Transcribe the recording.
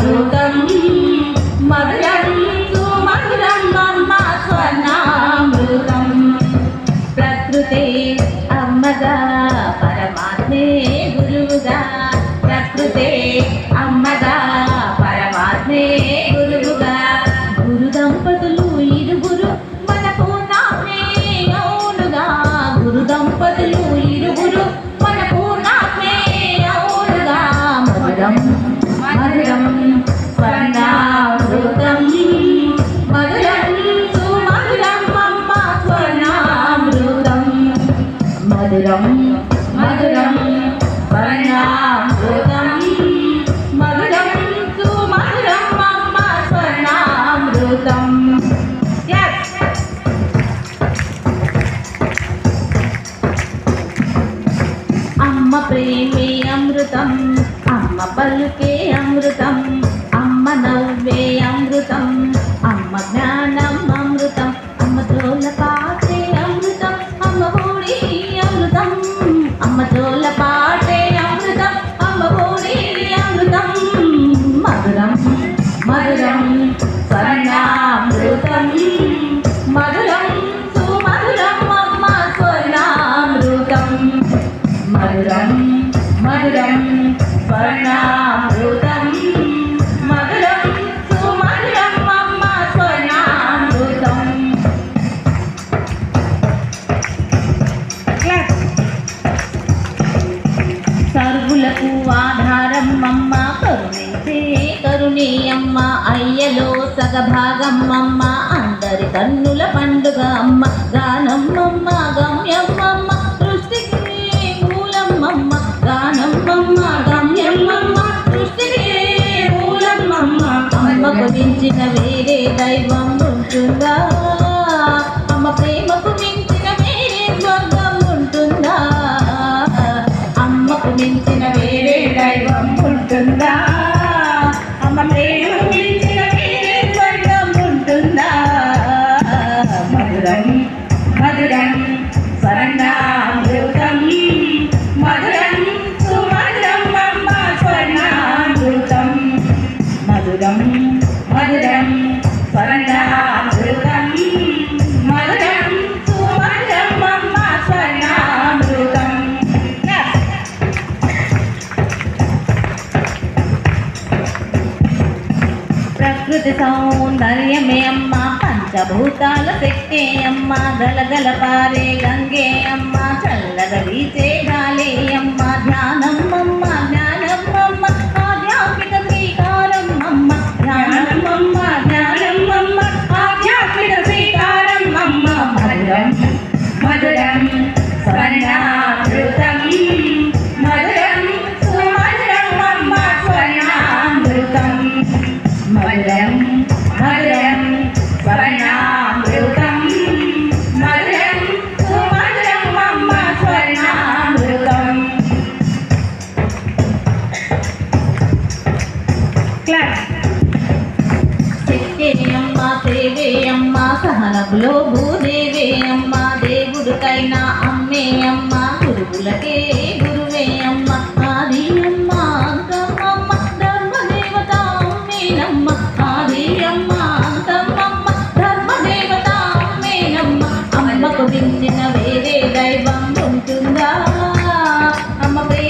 స్వర్ణామృతం మధురం సుమధురం మమ్మ స్వర్ణామృతం. ప్రకృతే అమ్మగా పరమాత్మే గురువుగా. ప్రకృతే అమ్మ మధురం స్వర్ణామృతం మధురం సుమధురం మమ్మ స్వర్ణామృతం మధురం మధురం స్వర్ణామృతం మధురం సుమధురం మమ్మ స్వర్ణామృతం. అమ్మ ప్రేమే అమృతం. అమ్మ పలుకే అమృతం అమ్మ నవ్వే అమృతం. కరుణీయమ్మ అయ్యలో సగభాగం భాగమ్మమ్మ అందరి కన్నుల పండుగ అమ్మ గానమ్మమ్మ గమ్యమ్మమ్మ. ప్రకృతి సౌందర్యమే అమ్మ. పంచభూతాల శక్తే అమ్మ. గలగల పారే గంగే అమ్మ. చల్లగా వీచే గాలే అమ్మ. ధ్యానం క్లాస్ శక్తియమ్మ సేవేయమ్మ సహనములో భూదేవేయమ్మ దేవుడికైనా అమ్మేయమ్మ గురువులకే